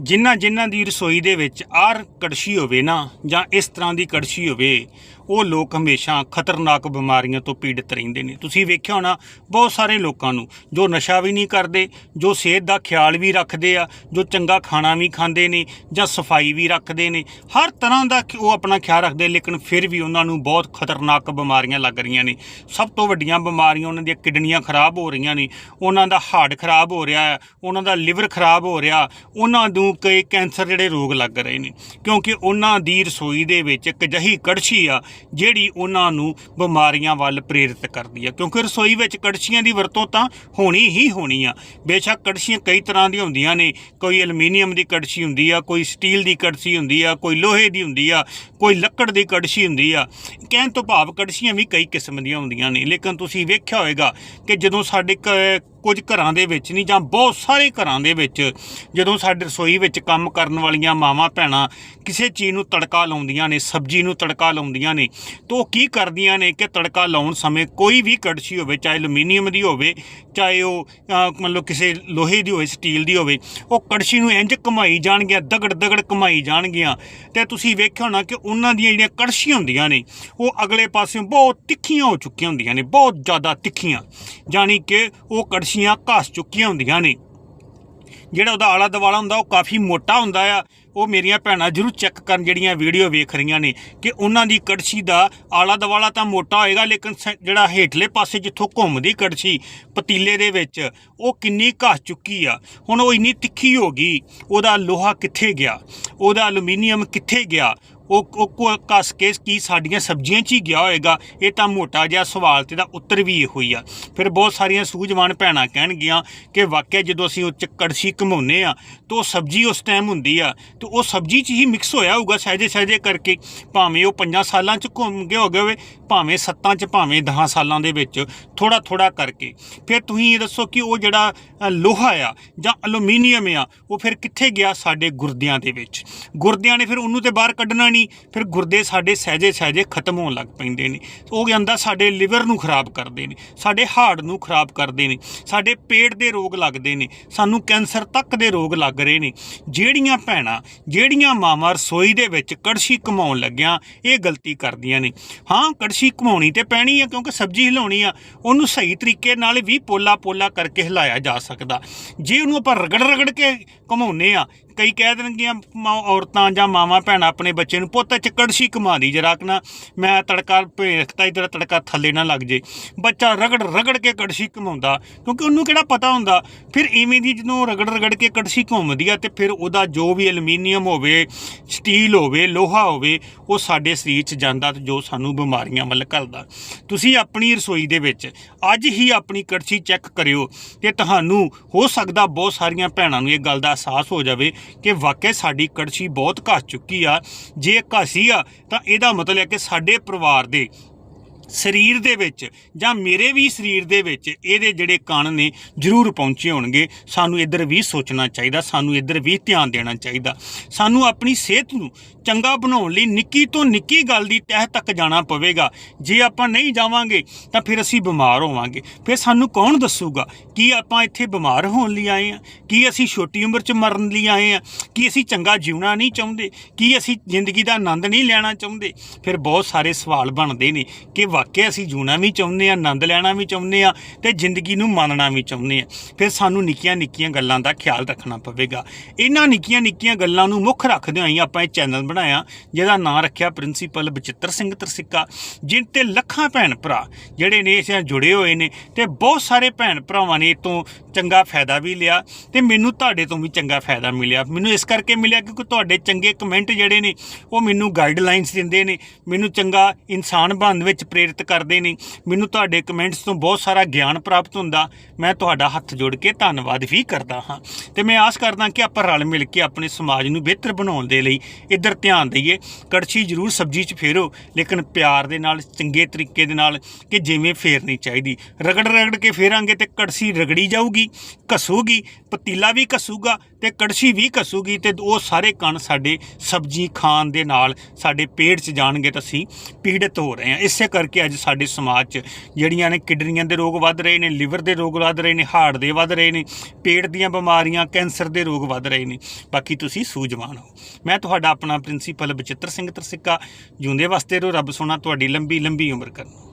ਜਿਨ੍ਹਾਂ ਜਿਨ੍ਹਾਂ ਦੀ ਰਸੋਈ ਦੇ ਵਿੱਚ ਆਰ ਕੜਛੀ ਹੋਵੇ ਨਾ ਜਾਂ ਇਸ ਤਰ੍ਹਾਂ ਦੀ ਕੜਛੀ ਹੋਵੇ ਉਹ ਲੋਕ ਹਮੇਸ਼ਾ ਖਤਰਨਾਕ ਬਿਮਾਰੀਆਂ ਤੋਂ ਪੀੜਤ ਰਹਿੰਦੇ ਨੇ। ਤੁਸੀਂ ਵੇਖਿਆ ਹੋਣਾ, ਬਹੁਤ ਸਾਰੇ ਲੋਕਾਂ ਨੂੰ, ਜੋ ਨਸ਼ਾ ਵੀ ਨਹੀਂ ਕਰਦੇ, ਜੋ ਸਿਹਤ ਦਾ ਖਿਆਲ ਵੀ ਰੱਖਦੇ ਆ, ਜੋ ਚੰਗਾ ਖਾਣਾ ਵੀ ਖਾਂਦੇ ਨੇ, ਜਾਂ ਸਫ਼ਾਈ ਵੀ ਰੱਖਦੇ ਨੇ, ਹਰ ਤਰ੍ਹਾਂ ਦਾ ਉਹ ਆਪਣਾ ਖਿਆਲ ਰੱਖਦੇ ਲੇਕਿਨ ਫਿਰ ਵੀ ਉਹਨਾਂ ਨੂੰ ਬਹੁਤ ਖਤਰਨਾਕ ਬਿਮਾਰੀਆਂ ਲੱਗ ਰਹੀਆਂ ਨੇ। ਸਭ ਤੋਂ ਵੱਡੀਆਂ ਬਿਮਾਰੀਆਂ ਉਹਨਾਂ ਦੀਆਂ ਕਿਡਨੀਆਂ ਖਰਾਬ ਹੋ ਰਹੀਆਂ ਨੇ, ਉਹਨਾਂ ਦਾ ਹਾਰਟ ਖਰਾਬ ਹੋ ਰਿਹਾ ਹੈ ਉਹਨਾਂ ਦਾ ਲਿਵਰ ਖਰਾਬ ਹੋ ਰਿਹਾ, ਉਹਨਾਂ ਨੂੰ ਕਈ ਕੈਂਸਰ ਜਿਹੜੇ ਰੋਗ ਲੱਗ ਰਹੇ ਨੇ, ਕਿਉਂਕਿ ਉਹਨਾਂ ਦੀ ਰਸੋਈ ਦੇ ਵਿੱਚ ਇੱਕ ਅਜਿਹੀ ਕੜਛੀ ਆ ਜਿਹੜੀ ਉਹਨਾਂ ਨੂੰ ਬਿਮਾਰੀਆਂ ਵੱਲ ਪ੍ਰੇਰਿਤ ਕਰਦੀ ਆ। ਕਿਉਂਕਿ ਰਸੋਈ ਵਿੱਚ ਕੜਛੀਆਂ ਦੀ ਵਰਤੋਂ ਤਾਂ ਹੋਣੀ ਹੀ ਹੋਣੀ ਆ। ਬੇਸ਼ੱਕ ਕੜਛੀਆਂ ਕਈ ਤਰ੍ਹਾਂ ਦੀਆਂ ਹੁੰਦੀਆਂ ਨੇ। ਕੋਈ ਐਲੂਮੀਨੀਅਮ ਦੀ ਕੜਛੀ ਹੁੰਦੀ ਆ, ਕੋਈ ਸਟੀਲ ਦੀ ਕੜਛੀ ਹੁੰਦੀ ਆ, ਕੋਈ ਲੋਹੇ ਦੀ ਹੁੰਦੀ ਆ, ਕੋਈ ਲੱਕੜ ਦੀ ਕੜਛੀ ਹੁੰਦੀ ਆ। ਕਹਿਣ ਤੋਂ ਭਾਵ ਕੜਛੀਆਂ ਵੀ ਕਈ ਕਿਸਮ ਦੀਆਂ ਹੁੰਦੀਆਂ ਨੇ। ਲੇਕਿਨ ਤੁਸੀਂ ਵੇਖਿਆ ਹੋਵੇਗਾ ਕਿ ਜਦੋਂ ਸਾਡੇ ਕ- ਕੁਝ ਘਰਾਂ ਦੇ ਵਿੱਚ ਨਹੀਂ ਜਾਂ ਬਹੁਤ ਸਾਰੇ ਘਰਾਂ ਦੇ ਵਿੱਚ ਜਦੋਂ ਸਾਡੇ ਰਸੋਈ ਵਿੱਚ ਕੰਮ ਕਰਨ ਵਾਲੀਆਂ ਮਾਵਾਂ ਭੈਣਾਂ ਕਿਸੇ ਚੀਜ਼ ਨੂੰ ਤੜਕਾ ਲਾਉਂਦੀਆਂ ਨੇ, ਸਬਜ਼ੀ ਨੂੰ ਤੜਕਾ ਲਾਉਂਦੀਆਂ ਨੇ, ਤਾਂ ਉਹ ਕੀ ਕਰਦੀਆਂ ਨੇ ਕਿ ਤੜਕਾ ਲਾਉਣ ਸਮੇਂ ਕੋਈ ਵੀ ਕੜਛੀ ਹੋਵੇ, ਚਾਹੇ ਐਲੂਮੀਨੀਅਮ ਦੀ ਹੋਵੇ, ਚਾਹੇ ਉਹ ਮਤਲਬ ਕਿਸੇ ਲੋਹੇ ਦੀ ਹੋਵੇ ਸਟੀਲ ਦੀ ਹੋਵੇ, ਉਹ ਕੜਛੀ ਨੂੰ ਇੰਜ ਘੁਮਾਈ ਜਾਣਗੀਆਂ, ਦਗੜ ਦਗੜ ਘੁਮਾਈ ਜਾਣਗੀਆਂ। ਤੇ ਤੁਸੀਂ ਵੇਖਿਆ ਹੋਣਾ ਕਿ ਉਹਨਾਂ ਦੀਆਂ ਜਿਹੜੀਆਂ ਕੜਛੀਆਂ ਹੁੰਦੀਆਂ ਨੇ, ਉਹ ਅਗਲੇ ਪਾਸਿਓਂ ਬਹੁਤ ਤਿੱਖੀਆਂ ਹੋ ਚੁੱਕੀਆਂ ਹੁੰਦੀਆਂ ਨੇ, ਬਹੁਤ ਜ਼ਿਆਦਾ ਤਿੱਖੀਆਂ। ਜਾਣੀ ਕਿ ਉਹ ਕੜਛੀਆਂ ਘਸ ਚੁੱਕੀਆਂ ਹੁੰਦੀਆਂ ਨੇ। ਜਿਹੜਾ ਉਹਦਾ ਆਲਾ ਦਵਾਲਾ ਹੁੰਦਾ, ਉਹ ਕਾਫੀ ਮੋਟਾ ਹੁੰਦਾ ਆ। ਉਹ ਮੇਰੀਆਂ ਭੈਣਾਂ ਜਰੂਰ ਚੈੱਕ ਕਰਨ ਜਿਹੜੀਆਂ ਵੀਡੀਓ ਵੇਖ ਰਹੀਆਂ ਨੇ ਕਿ ਉਹਨਾਂ ਦੀ ਕੜਛੀ ਦਾ ਆਲਾ ਦਵਾਲਾ ਤਾਂ ਮੋਟਾ ਹੋਏਗਾ, ਲੇਕਿਨ ਸ- ਜਿਹੜਾ ਹੇਠਲੇ ਪਾਸੇ ਜਿੱਥੋਂ ਘੁੰਮਦੀ ਕੜਛੀ ਪਤੀਲੇ ਦੇ ਵਿੱਚ, ਉਹ ਕਿੰਨੀ ਘਸ ਚੁੱਕੀ ਆ। ਹੁਣ ਉਹ ਇੰਨੀ ਤਿੱਖੀ ਹੋ ਗਈ, ਉਹਦਾ ਲੋਹਾ ਕਿੱਥੇ ਗਿਆ? ਉਹਦਾ ਐਲੂਮੀਨੀਅਮ ਕਿੱਥੇ ਗਿਆ? ਉਹ ਉਹ ਕੋ- ਕੱਸ ਕੇ ਕੀ ਸਾਡੀਆਂ ਸਬਜ਼ੀਆਂ 'ਚ ਹੀ ਗਿਆ ਹੋਏਗਾ, ਇਹ ਤਾਂ ਮੋਟਾ ਜਿਹਾ ਸਵਾਲ ਤੇ ਦਾ ਉੱਤਰ ਵੀ ਇਹੋ ਹੀ ਆ। ਫਿਰ ਬਹੁਤ ਸਾਰੀਆਂ ਸੂਝਵਾਨ ਭੈਣਾਂ ਕਹਿਣਗੀਆਂ ਕਿ ਵਾਕਿਆ ਜਦੋਂ ਅਸੀਂ ਉਹ 'ਚ ਕੜਛੀ ਘਮਾਉਂਦੇ ਆ ਤਾਂ ਉਹ ਸਬਜ਼ੀ ਉਸ ਟਾਈਮ ਹੁੰਦੀ ਆ, ਤੇ ਉਹ ਸਬਜ਼ੀ 'ਚ ਹੀ ਮਿਕਸ ਹੋਇਆ ਹੋਊਗਾ ਸਹਿਜੇ ਸਹਿਜੇ ਕਰਕੇ। ਭਾਵੇਂ ਉਹ 5 ਸਾਲਾਂ 'ਚ ਘੁੰਮ ਗਿਆ ਹੋਵੇ ਹੋਵੇ ਭਾਵੇਂ 7 'ਚ, ਭਾਵੇਂ 10 ਸਾਲਾਂ ਦੇ ਵਿੱਚ ਥੋੜਾ ਥੋੜਾ ਕਰਕੇ। ਫਿਰ ਤੁਸੀਂ ਇਹ ਦੱਸੋ ਕਿ ਉਹ ਜਿਹੜਾ ਲੋਹਾ ਆ ਜਾਂ ਐਲੂਮੀਨੀਅਮ ਆ, ਉਹ ਫਿਰ ਕਿੱਥੇ ਗਿਆ ਸਾਡੇ ਗੁਰਦਿਆਂ ਦੇ ਵਿੱਚ? ਗੁਰਦਿਆਂ ਨੇ ਫਿਰ ਉਹਨੂੰ ਤੇ ਬਾਹਰ ਕੱਢਣਾ ਨਹੀਂ ਫਿਰ ਗੁਰਦੇ ਸਾਡੇ ਸਹਿਜੇ ਸਹਿਜੇ ਖਤਮ ਹੋਣ ਲੱਗ ਪੈਂਦੇ ਨੇ। ਉਹ ਜਾਂਦਾ ਸਾਡੇ ਲਿਵਰ ਨੂੰ ਖਰਾਬ ਕਰਦੇ ਨੇ, ਸਾਡੇ ਹਾਰਟ ਨੂੰ ਖਰਾਬ ਕਰਦੇ ਨੇ, ਸਾਡੇ ਪੇਟ ਦੇ ਰੋਗ ਲੱਗਦੇ ਨੇ, ਸਾਨੂੰ ਕੈਂਸਰ ਤੱਕ ਦੇ ਰੋਗ ਲੱਗ ਰਹੇ ਨੇ। ਜਿਹੜੀਆਂ ਭੈਣਾਂ, ਜਿਹੜੀਆਂ ਮਾਵਾਂ ਰਸੋਈ ਦੇ ਵਿੱਚ ਕੜਛੀ ਘਮਾਉਣ ਲੱਗਿਆਂ, ਇਹ ਗਲਤੀ ਕਰਦੀਆਂ ਨੇ। ਹਾਂ, ਕੜਛੀ ਘਮਾਉਣੀ ਤੇ ਪੈਣੀ ਆ, ਕਿਉਂਕਿ ਸਬਜ਼ੀ ਹਿਲਾਉਣੀ ਆ, ਉਹਨੂੰ ਸਹੀ ਤਰੀਕੇ ਨਾਲ ਵੀ ਪੋਲਾ ਪੋਲਾ ਕਰਕੇ ਹਿਲਾਇਆ ਜਾ ਸਕਦਾ। ਜੇ ਉਹਨੂੰ ਆਪਾਂ ਰਗੜ ਰਗੜ ਕੇ ਘਮਾਉਨੇ ਆ। ਕਈ ਕਹਿ ਦੇਣਗੀਆਂ ਮਾਂ ਔਰਤਾਂ ਜਾਂ ਮਾਵਾਂ ਭੈਣਾਂ ਆਪਣੇ ਬੱਚੇ ਨੂੰ, ਪੁੱਤ ਚ ਕੜਛੀ ਘੁਮਾ ਦੀ ਜਰਾ ਕੁ ਮੈਂ ਤੜਕਾ ਭੇਖਤਾ ਇਧਰ, ਤੜਕਾ ਥੱਲੇ ਨਾ ਲੱਗ ਜੇ। ਬੱਚਾ ਰਗੜ ਰਗੜ ਕੇ ਕੜਸ਼ੀ ਘੁਮਾਉਂਦਾ, ਕਿਉਂਕਿ ਉਹਨੂੰ ਕਿਹੜਾ ਪਤਾ ਹੁੰਦਾ? ਫਿਰ ਇਵੇਂ ਦੀ ਜਦੋਂ ਰਗੜ ਰਗੜ ਕੇ ਕੜਸ਼ੀ ਘੁੰਮਦੀ ਆ ਤੇ ਫਿਰ ਉਹਦਾ ਜੋ ਵੀ ਐਲੂਮੀਨੀਅਮ ਹੋਵੇ, ਸਟੀਲ ਹੋਵੇ, ਲੋਹਾ ਹੋਵੇ, ਉਹ ਸਾਡੇ ਸਰੀਰ 'ਚ ਜਾਂਦਾ ਤੇ ਜੋ ਸਾਨੂੰ ਬਿਮਾਰੀਆਂ ਵੱਲ ਘੱਲਦਾ। ਤੁਸੀਂ ਆਪਣੀ ਰਸੋਈ ਦੇ ਵਿੱਚ ਅੱਜ ਹੀ ਆਪਣੀ ਕੜਛੀ ਚੈੱਕ ਕਰਿਓ ਤੇ ਤੁਹਾਨੂੰ ਹੋ ਸਕਦਾ ਬਹੁਤ ਸਾਰੀਆਂ ਭੈਣਾਂ ਨੂੰ ਇਹ ਗੱਲ ਦਾ ਅਹਿਸਾਸ ਹੋ ਜਾਵੇ ਕਿ ਵਾਕਿਆ ਸਾਡੀ ਕੜਛੀ ਬਹੁਤ ਘਸ ਚੁੱਕੀ ਆ, ਜੇ ਘਸੀ ਆ, ਤਾਂ ਇਹਦਾ ਮਤਲਬ ਹੈ ਕਿ ਸਾਡੇ ਪਰਿਵਾਰ ਦੇ ਸਰੀਰ ਦੇ ਵਿੱਚ ਜਾਂ ਮੇਰੇ ਵੀ ਸਰੀਰ ਦੇ ਵਿੱਚ ਇਹਦੇ ਜਿਹੜੇ ਕਣ ਨੇ ਜ਼ਰੂਰ ਪਹੁੰਚੇ ਹੋਣਗੇ। ਸਾਨੂੰ ਇੱਧਰ ਵੀ ਸੋਚਣਾ ਚਾਹੀਦਾ, ਸਾਨੂੰ ਇੱਧਰ ਵੀ ਧਿਆਨ ਦੇਣਾ ਚਾਹੀਦਾ। ਸਾਨੂੰ ਆਪਣੀ ਸਿਹਤ ਨੂੰ ਚੰਗਾ ਬਣਾਉਣ ਲਈ ਨਿੱਕੀ ਤੋਂ ਨਿੱਕੀ ਗੱਲ ਦੀ ਤਹਿ ਤੱਕ ਜਾਣਾ ਪਵੇਗਾ। ਜੇ ਆਪਾਂ ਨਹੀਂ ਜਾਵਾਂਗੇ ਤਾਂ ਫਿਰ ਅਸੀਂ ਬਿਮਾਰ ਹੋਵਾਂਗੇ। ਫਿਰ ਸਾਨੂੰ ਕੌਣ ਦੱਸੂਗਾ ਕੀ ਆਪਾਂ ਇੱਥੇ ਬਿਮਾਰ ਹੋਣ ਲਈ ਆਏ ਆ ਕੀ ਅਸੀਂ ਛੋਟੀ ਉਮਰ 'ਚ ਮਰਨ ਲਈ ਆਏ ਆ ਕੀ ਅਸੀਂ ਚੰਗਾ ਜਿਉਣਾ ਨਹੀਂ ਚਾਹੁੰਦੇ? ਕੀ ਅਸੀਂ ਜ਼ਿੰਦਗੀ ਦਾ ਆਨੰਦ ਨਹੀਂ ਲੈਣਾ ਚਾਹੁੰਦੇ? ਫਿਰ ਬਹੁਤ ਸਾਰੇ ਸਵਾਲ ਬਣਦੇ ਨੇ ਕਿ ਵਾਕਿਆ ਅਸੀਂ ਜੂਣਾ ਵੀ ਚਾਹੁੰਦੇ ਆ ਆਨੰਦ ਲੈਣਾ ਵੀ ਚਾਹੁੰਦੇ ਆ ਤੇ ਜ਼ਿੰਦਗੀ ਨੂੰ ਮੰਨਣਾ ਵੀ ਚਾਹੁੰਦੇ ਆ ਫਿਰ ਸਾਨੂੰ ਨਿੱਕੀਆਂ ਨਿੱਕੀਆਂ ਗੱਲਾਂ ਦਾ ਖਿਆਲ ਰੱਖਣਾ ਪਵੇਗਾ। ਇਹਨਾਂ ਨਿੱਕੀਆਂ ਨਿੱਕੀਆਂ ਗੱਲਾਂ ਨੂੰ ਮੁੱਖ ਰੱਖਦੇ ਹੋਏ ਆਪਾਂ ਇਹ ਚੈਨਲ ਬਣਾਇਆ, ਜਿਹਦਾ ਨਾਂ ਰੱਖਿਆ ਪ੍ਰਿੰਸੀਪਲ ਬਚਿੱਤਰ ਸਿੰਘ ਤਰਸਿੱਕਾ, ਜਿਨ ਤੇ ਲੱਖਾਂ ਭੈਣ ਭਰਾ ਜਿਹੜੇ ਨੇ ਇਸ ਨਾਲ ਜੁੜੇ ਹੋਏ ਨੇ ਤੇ ਬਹੁਤ ਸਾਰੇ ਭੈਣ ਭਰਾਵਾਂ ਨੇ ਇਹ ਤੋਂ ਚੰਗਾ ਫਾਇਦਾ ਵੀ ਲਿਆ ਤੇ ਮੈਨੂੰ ਤੁਹਾਡੇ ਤੋਂ ਵੀ ਚੰਗਾ ਫਾਇਦਾ ਮਿਲਿਆ। ਮੈਨੂੰ ਇਸ ਕਰਕੇ ਮਿਲਿਆ ਕਿਉਂਕਿ ਤੁਹਾਡੇ ਚੰਗੇ ਕਮੈਂਟ ਜਿਹੜੇ ਨੇ, ਉਹ ਮੈਨੂੰ ਗਾਈਡਲਾਈਨਸ ਦਿੰਦੇ ਨੇ। ਮੈਨੂੰ ਚੰਗਾ ਇਨਸਾਨ ਬਣਨ ਵਿੱਚ ਪ੍ਰੇਰਿਤ ਕਰਦੇ ਨੇ। ਮੈਨੂੰ ਤੁਹਾਡੇ ਕਮੈਂਟਸ ਤੋਂ ਬਹੁਤ ਸਾਰਾ ਗਿਆਨ ਪ੍ਰਾਪਤ ਹੁੰਦਾ। ਮੈਂ ਤੁਹਾਡਾ ਹੱਥ ਜੋੜ ਕੇ ਧੰਨਵਾਦ ਵੀ ਕਰਦਾ ਹਾਂ। ਤੇ ਮੈਂ ਆਸ ਕਰਦਾ ਕਿ ਆਪਾਂ ਰਲ ਮਿਲ ਕੇ ਆਪਣੇ ਸਮਾਜ ਨੂੰ ਬਿਹਤਰ ਬਣਾਉਣ ਦੇ ਲਈ ਇੱਧਰ ਧਿਆਨ ਦਈਏ। ਕੜਛੀ ਜ਼ਰੂਰ ਸਬਜ਼ੀ 'ਚ ਫੇਰੋ, ਲੇਕਿਨ ਪਿਆਰ ਦੇ ਨਾਲ, ਚੰਗੇ ਤਰੀਕੇ ਦੇ ਨਾਲ ਕਿ ਜਿਵੇਂ ਫੇਰਨੀ ਚਾਹੀਦੀ। ਰਗੜ ਰਗੜ ਕੇ ਫੇਰਾਂਗੇ ਤੇ ਕੜਛੀ ਰਗੜੀ ਜਾਊਗੀ, ਘਸੂਗੀ, ਪਤੀਲਾ ਵੀ ਘਸੂਗਾ ਤੇ ਕੜਛੀ ਵੀ ਕੱਸੂਗੀ ਤੇ ਉਹ ਸਾਰੇ ਕਣ ਸਾਡੇ ਸਬਜ਼ੀ ਖਾਣ ਦੇ ਨਾਲ ਸਾਡੇ ਪੇਟ 'ਚ ਜਾਣਗੇ ਤਾਂ ਅਸੀਂ ਪੀੜਿਤ ਹੋ ਰਹੇ ਹਾਂ। ਇਸੇ ਕਰਕੇ ਅੱਜ ਸਾਡੇ ਸਮਾਜ 'ਚ ਜਿਹੜੀਆਂ ਨੇ ਕਿਡਨੀਆਂ ਦੇ ਰੋਗ ਵੱਧ ਰਹੇ ਨੇ, ਲਿਵਰ ਦੇ ਰੋਗ ਵੱਧ ਰਹੇ ਨੇ, ਹਾਰਟ ਦੇ ਵੱਧ ਰਹੇ ਨੇ, ਪੇਟ ਦੀਆਂ ਬਿਮਾਰੀਆਂ, ਕੈਂਸਰ ਦੇ ਰੋਗ ਵੱਧ ਰਹੇ ਨੇ, ਬਾਕੀ ਤੁਸੀਂ ਸੂਝਵਾਨ ਹੋ। ਮੈਂ ਤੁਹਾਡਾ ਆਪਣਾ ਪ੍ਰਿੰਸੀਪਲ ਬਚਿੱਤਰ ਸਿੰਘ ਤਰਸਿੱਕਾ, ਜਿਉਂਦੇ ਵਾਸਤੇ ਰੋ ਰੱਬ ਸੋਨਾ ਤੁਹਾਡੀ ਲੰਬੀ ਲੰਬੀ ਉਮਰ ਕਰਨ।